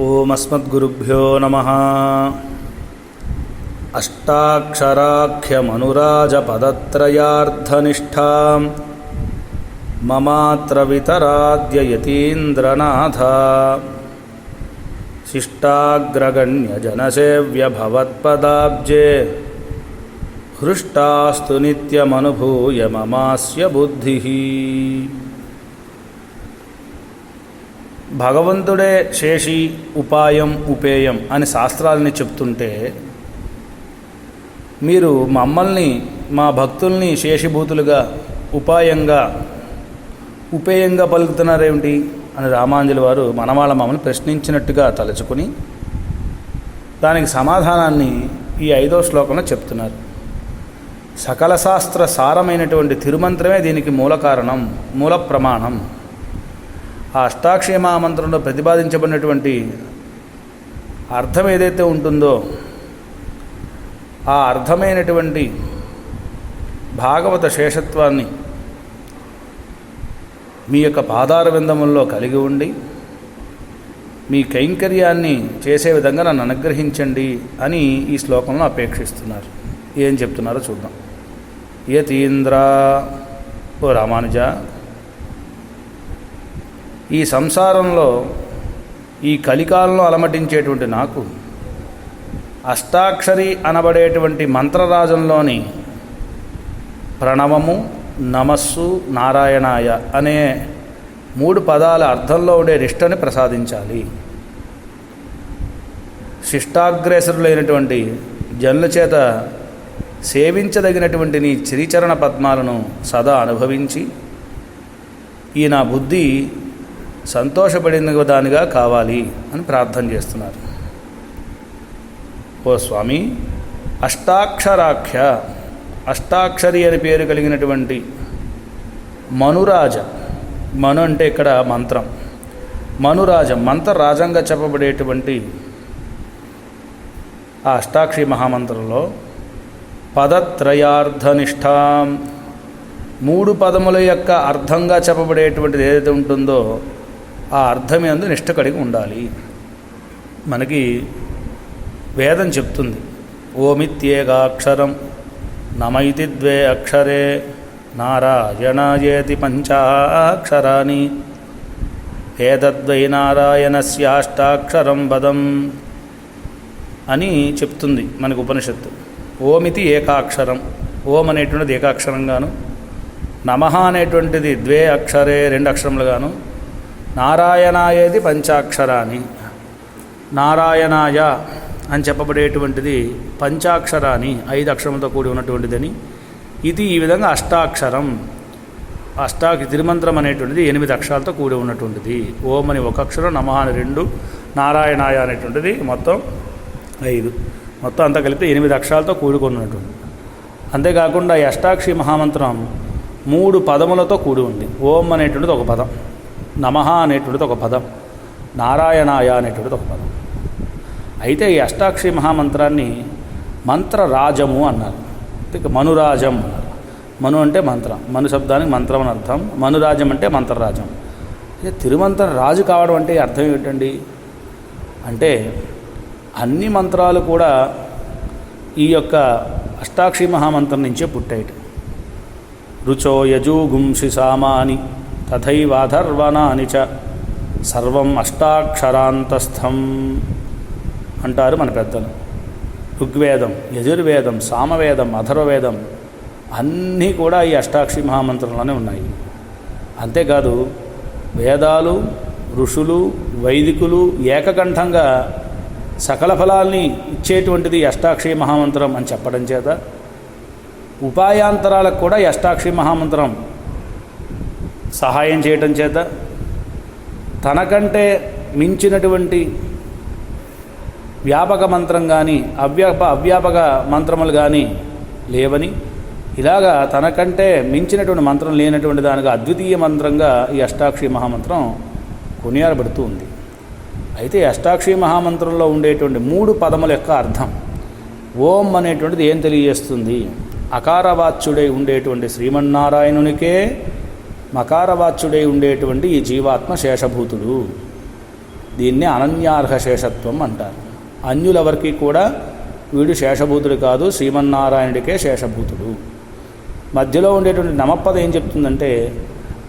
ॐ अस्मद्गुरुभ्यो नमः। अष्टाक्षराख्यमनुराजपदत्रयार्थनिष्ठां ममात्रवितराद्य ममात्रवितराद्ययतीन्द्रनाथ। शिष्टाग्रगण्यजनसेव्यभवत्पदाब्जे। हृष्टास्तु नित्यमनुभूय ममास्य बुद्धिः। భగవంతుడే శేషి ఉపాయం ఉపేయం అని శాస్త్రాలని చెప్తుంటే మీరు మమ్మల్ని మా భక్తుల్ని శేషిభూతులుగా ఉపాయంగా ఉపేయంగా పలుకుతున్నారేమిటి? అని రామాంజలి వారు మనవాళ్ళ మమ్మల్ని ప్రశ్నించినట్టుగా తలుచుకుని దానికి సమాధానాన్ని ఈ ఐదో శ్లోకంలో చెప్తున్నారు. సకల శాస్త్ర సారమైనటువంటి తిరుమంత్రమే దీనికి మూల కారణం మూల ప్రమాణం. ఆ అష్టాక్షరి మంత్రంలో ప్రతిపాదించబడినటువంటి అర్థం ఏదైతే ఉంటుందో ఆ అర్థమైనటువంటి భాగవత శేషత్వాన్ని మీ యొక్క పాదార విందముల్లో కలిగి ఉండి మీ కైంకర్యాన్ని చేసే విధంగా నన్ను అనుగ్రహించండి అని ఈ శ్లోకంలో అపేక్షిస్తున్నారు. ఏం చెప్తున్నారో చూద్దాం. యతీంద్ర ఓ రామానుజ ఈ సంసారంలో ఈ కలికాలంలో అలమటించేటువంటి నాకు అష్టాక్షరి అనబడేటువంటి మంత్రరాజంలోని ప్రణవము నమస్సు నారాయణాయ అనే మూడు పదాల అర్థంలో ఉండే నిష్టని ప్రసాదించాలి. శిష్టాగ్రేసరులైనటువంటి జనుల చేత సేవించదగినటువంటి నీ శ్రీచరణ పద్మాలను సదా అనుభవించి ఈ నా బుద్ధి సంతోషపడిన దానిగా కావాలి అని ప్రార్థన చేస్తున్నారు. ఓ స్వామి అష్టాక్షరాఖ్య అష్టాక్షరి అని పేరు కలిగినటువంటి మనురాజ మను అంటే ఇక్కడ మంత్రం. మనురాజ మంత్రరాజంగా చెప్పబడేటువంటి ఆ అష్టాక్షరి మహామంత్రంలో పదత్రయార్థనిష్టాం మూడు పదముల యొక్క అర్థంగా చెప్పబడేటువంటిది ఏదైతే ఉంటుందో ఆ అర్థం అందు నిష్ట కలిగి ఉండాలి. మనకి వేదం చెప్తుంది. ఓమిత్యేకాక్షరం నమైతి ద్వే అక్షరే నారాయణాయేతి పంచాక్షరాని వేదద్వై నారాయణస్యాష్టాక్షరం పదం అని చెప్తుంది మనకు ఉపనిషత్తు. ఓమితి ఏకాక్షరం. ఓం అనేటువంటిది ఏకాక్షరంగాను నమః అనేటువంటిది ద్వే అక్షరే రెండు అక్షరములుగాను నారాయణాయేది పంచాక్షరాన్ని నారాయణాయ అని చెప్పబడేటువంటిది పంచాక్షరాన్ని ఐదు అక్షరంతో కూడి ఉన్నటువంటిదని. ఇది ఈ విధంగా అష్టాక్షరం. అష్టాకి తిరుమంత్రం అనేటువంటిది ఎనిమిది అక్షరాలతో కూడి ఉన్నటువంటిది. ఓం అని ఒక అక్షరం నమ అని రెండు నారాయణాయ అనేటువంటిది మొత్తం ఐదు. మొత్తం అంతా కలిపి ఎనిమిది అక్షరాలతో కూడుకున్నటువంటి. అంతేకాకుండా ఈ అష్టాక్షి మహామంత్రం మూడు పదములతో కూడి ఉంది. ఓం అనేటువంటిది ఒక పదం. నమః అనేటువంటిది ఒక పదం నారాయణాయ అనేటువంటిది ఒక పదం. అయితే ఈ అష్టాక్షి మహామంత్రాన్ని మంత్రరాజము అన్నారు. ఇక మనురాజం అన్నారు. మను అంటే మంత్రం మను శబ్దానికి మంత్రం అని అర్థం మనురాజం అంటే మంత్రరాజం. ఇక తిరుమంత్ర రాజు కావడం అంటే అర్థం ఏమిటండి? అంటే అన్ని మంత్రాలు కూడా ఈ యొక్క అష్టాక్షి మహామంత్రం నుంచే పుట్టాయి రుచో యజూగుంసి సామాని. తథైవాధర్వణాని చ. సర్వం అష్టాక్షరాంతస్థం అంటారు మన పెద్దలు. ఋగ్వేదం యజుర్వేదం సామవేదం అథర్వవేదం అన్నీ కూడా ఈ అష్టాక్షి మహామంత్రంలోనే ఉన్నాయి. అంతేకాదు వేదాలు ఋషులు వైదికులు ఏకకంఠంగా సకల ఫలాల్ని ఇచ్చేటువంటిది అష్టాక్షి మహామంత్రం అని చెప్పడం చేత ఉపాయాంతరాలకు కూడా ఈ అష్టాక్షరి మహామంత్రం సహాయం చేయటం చేత తనకంటే మించినటువంటి వ్యాపక మంత్రం కానీ అవ్యాప అవ్యాపక మంత్రములు కానీ లేవని ఇలాగా తనకంటే మించినటువంటి మంత్రం లేనటువంటి దానికి అద్వితీయ మంత్రంగా ఈ అష్టాక్షి మహామంత్రం కొనియారబడుతూ ఉంది. అయితే అష్టాక్షి మహామంత్రంలో ఉండేటువంటి మూడు పదముల యొక్క అర్థం ఓం అనేటువంటిది ఏం తెలియజేస్తుంది? అకారవాచ్యుడై ఉండేటువంటి శ్రీమన్నారాయణునికే మకారవాచ్యుడై ఉండేటువంటి ఈ జీవాత్మ శేషభూతుడు. దీన్నే అనన్యార్హ శేషత్వం అంటారు. అన్యులెవరికి కూడా వీడు శేషభూతుడు కాదు శ్రీమన్నారాయణుడికే శేషభూతుడు. మధ్యలో ఉండేటువంటి నమపద ఏం చెప్తుందంటే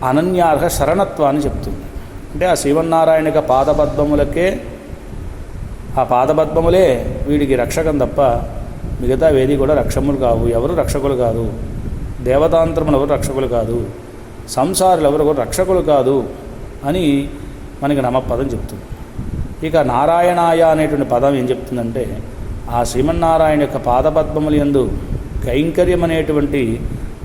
అనన్యార్హ శరణత్వాన్ని చెప్తుంది. అంటే ఆ శ్రీమన్నారాయణిక పాదపద్మములకే ఆ పాదపద్మములే వీడికి రక్షకం తప్ప మిగతా వేది కూడా రక్షములు కావు. ఎవరు రక్షకులు కాదు. దేవతాంతరములు ఎవరు రక్షకులు కాదు. సంసారులు ఎవరు కూడా రక్షకులు కాదు అని మనకి నమపదం చెప్తుంది. ఇక నారాయణాయ అనేటువంటి పదం ఏం చెప్తుందంటే ఆ శ్రీమన్నారాయణ యొక్క పాదపద్మములు ఎందు కైంకర్యం అనేటువంటి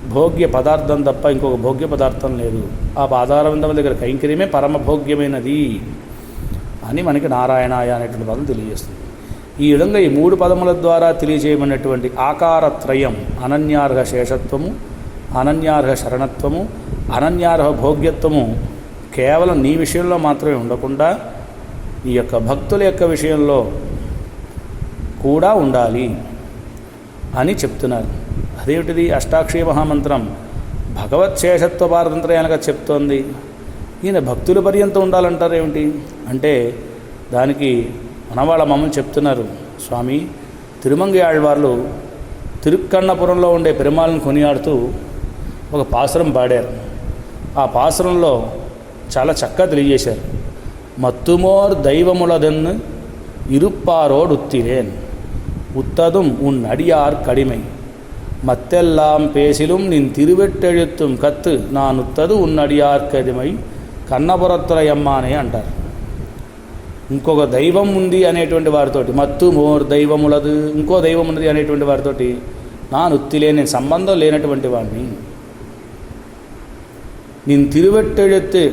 భోగ్య పదార్థం తప్ప ఇంకొక భోగ్య పదార్థం లేదు. ఆ పాదారవిందముల దగ్గర కైంకర్యమే పరమ భోగ్యమైనది అని మనకి నారాయణాయ అనేటువంటి పదం తెలియజేస్తుంది. ఈ విధంగా ఈ మూడు పదముల ద్వారా తెలియజేయబడినటువంటి ఆకారత్రయం అనన్యార్హ శేషత్వము అనన్యార్హ శరణత్వము అనన్యార్హ భోగ్యత్వము కేవలం నీ విషయంలో మాత్రమే ఉండకుండా ఈ యొక్క భక్తుల యొక్క విషయంలో కూడా ఉండాలి అని చెప్తున్నారు. అదేమిటిది? అష్టాక్షి మహామంత్రం. భగవత్ శేషత్వ పారతంత్రయాలుగా చెప్తోంది. ఈయన భక్తుల పర్యంతం ఉండాలంటారు ఏమిటి? అంటే దానికి మనవాళ్ళ మమ్మల్ని చెప్తున్నారు. స్వామి తిరుమంగి ఆళ్వార్లు తిరుక్కన్నపురంలో ఉండే పెరుమాలను కొనియాడుతూ ఒక పాసురం పాడారు ఆ పాసురంలో చాలా చక్కగా తెలియజేశారు మత్తుమోర్ దైవములదెన్ను இருப்பாரோடு உத்திரேன் உத்ததும் உன் அடியார் கடிமை மத்தெல்லாம் பேசிலும் நின் திருவெட்டெழுத்தும் கத்து நான் ఉత్తదు ఉన్ అడియార్ కడిమై కన్నపురత్తులయమ్మానే అంటారు ఇంకొక దైవం ఉంది అనేటువంటి వారితోటి మత్తు మోర్ దైవములదు ఇంకో దైవం ఉన్నది అనేటువంటి వారితోటి నా నుత్తిలే నేను సంబంధం లేనటువంటి వాడిని నేను తిరువెట్టెడితే.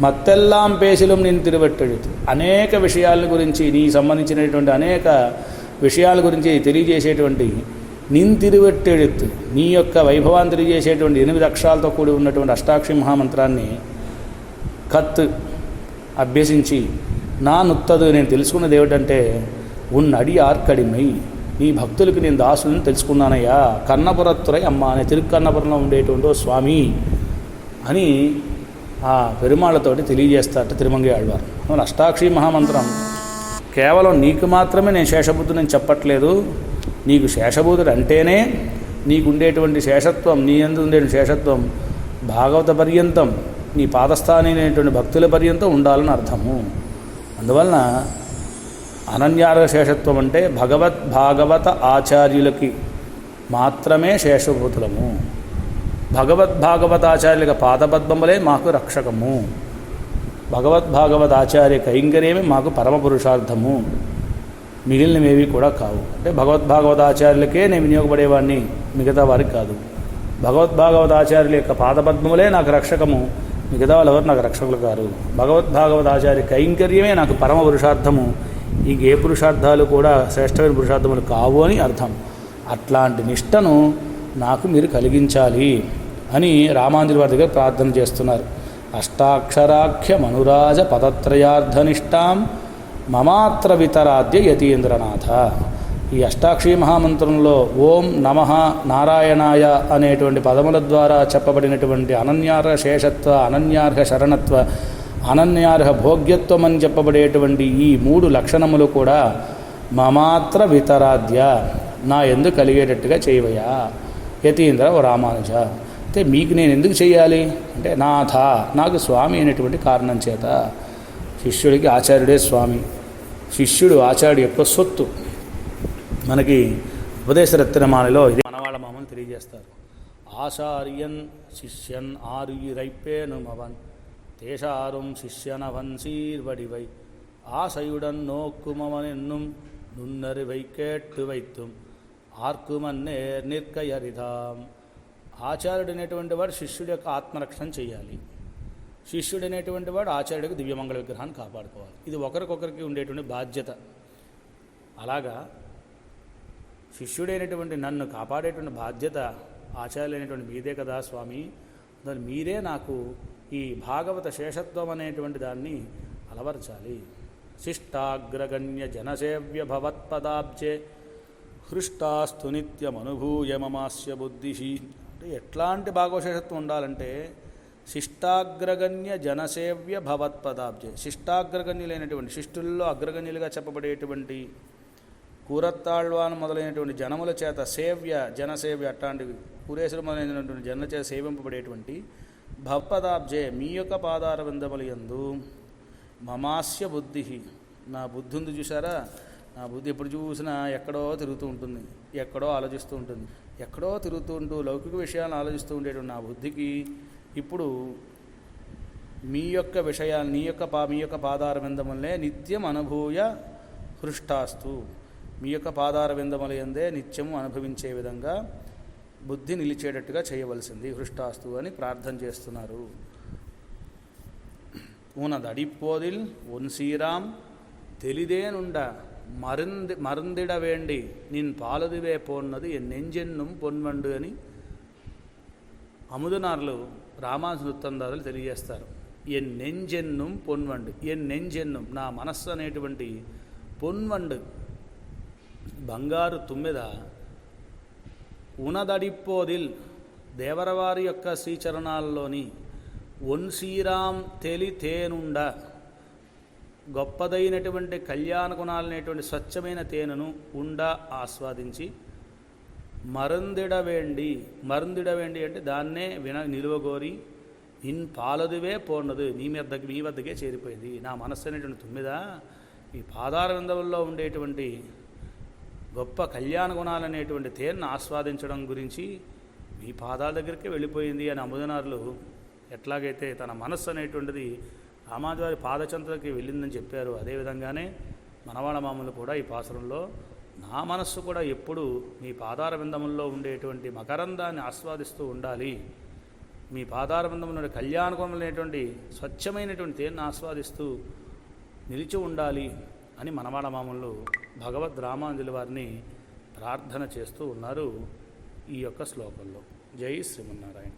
మత్తెల్లాం పేశలం నేను తిరువెట్టెడితే. అనేక విషయాల గురించి నీ సంబంధించినటువంటి అనేక విషయాల గురించి తెలియజేసేటువంటి నిన్ తిరువెట్టెడుతు. నీ యొక్క వైభవాన్ని తెలియజేసేటువంటి ఎనిమిది అక్షరాలతో కూడి ఉన్నటువంటి అష్టాక్షి మంత్రాన్ని కత్ అభ్యసించి నా నుత్తదు నేను తెలుసుకున్నది ఏమిటంటే ఉన్నడి ఆర్కడిమై. నీ భక్తులకు నేను దాసుని తెలుసుకున్నానయ్యా. కన్నపురత్తురై అమ్మ. అనే తిరుక్కన్నపురంలో ఉండేటువంటి స్వామి అని ఆ పెరుమాళ్ళతోటి తెలియజేస్తారట తిరుమంగి ఆళ్వారు. అవును అష్టాక్షి మహామంత్రం. కేవలం నీకు మాత్రమే నేను శేషబుద్ధుని చెప్పట్లేదు. నీకు శేషబుద్ధుడు అంటేనే నీకుండేటువంటి శేషత్వం నీ ఎందు ఉండేటువంటి శేషత్వం భాగవత పర్యంతం నీ పాదస్థానైనటువంటి భక్తుల పర్యంతం ఉండాలని అర్థము. అందువలన అనన్యార శేషత్వం అంటే భగవత్ భాగవత ఆచార్యులకి మాత్రమే శేషభూతులము భగవద్భాగవతాచార్యుల పాదపద్మములే మాకు రక్షకము. భగవద్భాగవతాచార్య కైంకర్యమే మాకు పరమ పురుషార్థము. మిగిలినవేవి కూడా కావు. అంటే భగవద్భాగవతాచార్యులకే నేను వినియోగపడేవాడిని మిగతా వారికి కాదు. భగవద్భాగవతాచార్యుల యొక్క పాదపద్మములే నాకు రక్షకము. మిగతా వాళ్ళు ఎవరు నాకు రక్షకులు కారు. భగవద్భాగవతాచార్య కైంకర్యమే నాకు పరమ పురుషార్థము. ఇంక ఏ పురుషార్థాలు కూడా శ్రేష్టమైన పురుషార్థములు కావు అని అర్థం. అట్లాంటి నిష్టను నాకు మీరు కలిగించాలి అని రామాంజలి వారి దగ్గర ప్రార్థన చేస్తున్నారు. అష్టాక్షరాఖ్య మనురాజ పదత్రయార్థనిష్టాం మమాత్ర వితరాద్య యతీంద్రనాథ. ఈ అష్టాక్షి మహామంత్రంలో ఓం నమ నారాయణాయ అనేటువంటి పదముల ద్వారా చెప్పబడినటువంటి అనన్యార్హ శేషత్వ అనన్యార్హ శరణత్వ అనన్యార్హ భోగ్యత్వం అని చెప్పబడేటువంటి ఈ మూడు లక్షణములు కూడా మమాత్ర వితరాద్య నా ఎందుకు కలిగేటట్టుగా చేయవయా యతీంద్రవ రామానుజ. అయితే మీకు నేను ఎందుకు చేయాలి అంటే నాథ నాకు స్వామి అనేటువంటి కారణం చేత శిష్యుడికి ఆచార్యుడే స్వామి. శిష్యుడు ఆచార్యుడు యొక్క సొత్తు. మనకి ఉపదేశరత్నమాలలో ఇది మనవాళ్ళ మామని తెలియజేస్తారు. ఆచార్యన్ శిష్యన్ ఆరుయిరైప్పేనుమవన్ తేషారుం శిష్యనవన్ సీర్వడివై. ఆశయుడన్ నోక్కుమవనెన్నుం నున్నరి వైకేట్టు వైత్తుం. ఆర్కుమన్నేర్ నిర్కయరిధాం. ఆచార్యుడు అనేటువంటి వాడు శిష్యుడి యొక్క ఆత్మరక్షణ చేయాలి. శిష్యుడు అనేటువంటి వాడు ఆచార్యుడికి దివ్యమంగళ విగ్రహాన్ని కాపాడుకోవాలి. ఇది ఒకరికొకరికి ఉండేటువంటి బాధ్యత. అలాగా శిష్యుడైనటువంటి నన్ను కాపాడేటువంటి బాధ్యత ఆచార్యులైనటువంటి మీదే కదా స్వామి. దాని మీరే నాకు ఈ భాగవత శేషత్వం అనేటువంటి దాన్ని అలవరచాలి. శిష్టాగ్రగణ్య జనసేవ్య భవత్పదాబ్జే హృష్టాస్తు నిత్యమనుభూయ మమాస్య బుద్ధి. అంటే ఎట్లాంటి భాగవశేషత్వం ఉండాలంటే శిష్టాగ్రగణ్య జనసేవ్య భవత్పదాబ్జే. శిష్టాగ్రగణ్యులైనటువంటి శిష్టుల్లో అగ్రగణ్యులుగా చెప్పబడేటువంటి కూరత్తాళ్వాన్ మొదలైనటువంటి జనముల చేత సేవ్య జనసేవ్య అట్లాంటివి కురేశ్వరు మొదలైనటువంటి జనుల చేత సేవింపబడేటువంటి భవత్పదాబ్జే మీ యొక్క పాదార విందములు యందు మమాస్య బుద్ధి. నా బుద్ధి ఉంది చూసారా నా బుద్ధి ఎప్పుడు చూసినా ఎక్కడో తిరుగుతూ ఉంటుంది ఎక్కడో ఆలోచిస్తూ ఉంటుంది. ఎక్కడో తిరుగుతూ ఉంటూ లౌకిక విషయాలను ఆలోచిస్తూ ఉండేటువంటి నా బుద్ధికి ఇప్పుడు మీ యొక్క విషయాలు నీ యొక్క పా మీ యొక్క పాదార విందములనే నిత్యం అనుభూయ హృష్టాస్తు. మీ యొక్క పాదార విందముల ఎందే నిత్యము అనుభవించే విధంగా బుద్ధి నిలిచేటట్టుగా చేయవలసింది హృష్టాస్తు అని ప్రార్థన చేస్తున్నారు. ఊనదడిపోదిల్ ఒన్సీరాం తెలిదేనుండ మరుంది మరుందిడ వేండి నిన్ పాలదివే పోన్నది ఎన్నెంజెన్నుం పొన్వండు అని అముదనార్లు రామాసు తెలియజేస్తారు. ఎన్ నెంజెన్నుం పొన్వండు ఎన్ నెంజెన్నుం నా మనస్సు అనేటువంటి పొన్వండు బంగారు తుమ్మెద ఉనదడిపోదిల్ దేవరవారి యొక్క శ్రీచరణాల్లోని ఒన్సీరాం తెలి తేనుండ గొప్పదైనటువంటి కళ్యాణ గుణాలనేటువంటి స్వచ్ఛమైన తేనెను ఉండ ఆస్వాదించి మరుందిడవేండి మరుందిడవేండి అంటే దాన్నే విన నిలువగోరి ఇన్ పాలదువే పోన్నదు నీ వద్దకి మీ వద్దకే చేరిపోయింది నా మనస్సు అనేటువంటి తుమ్మిద? ఈ పాదార విందవుల్లో ఉండేటువంటి గొప్ప కళ్యాణ గుణాలనేటువంటి తేనెను ఆస్వాదించడం గురించి మీ పాదాల దగ్గరికి వెళ్ళిపోయింది అని అముదనారులు ఎట్లాగైతే తన మనస్సు అనేటువంటిది రామాజవారి పాదచంద్రకి వెళ్ళిందని చెప్పారు. అదేవిధంగానే మనవాళ్ళ మామూలు కూడా ఈ పాసరంలో నా మనస్సు కూడా ఎప్పుడు మీ పాదార విందముల్లో ఉండేటువంటి మకరందాన్ని ఆస్వాదిస్తూ ఉండాలి. మీ పాదార విందముల కళ్యాణకమైనటువంటి స్వచ్ఛమైనటువంటి తేన్ని ఆస్వాదిస్తూ నిలిచి ఉండాలి అని మనవాడ మామూలు భగవద్ రామాంజలి వారిని ప్రార్థన చేస్తూ ఉన్నారు ఈ యొక్క శ్లోకంలో. జై శ్రీమన్నారాయణ.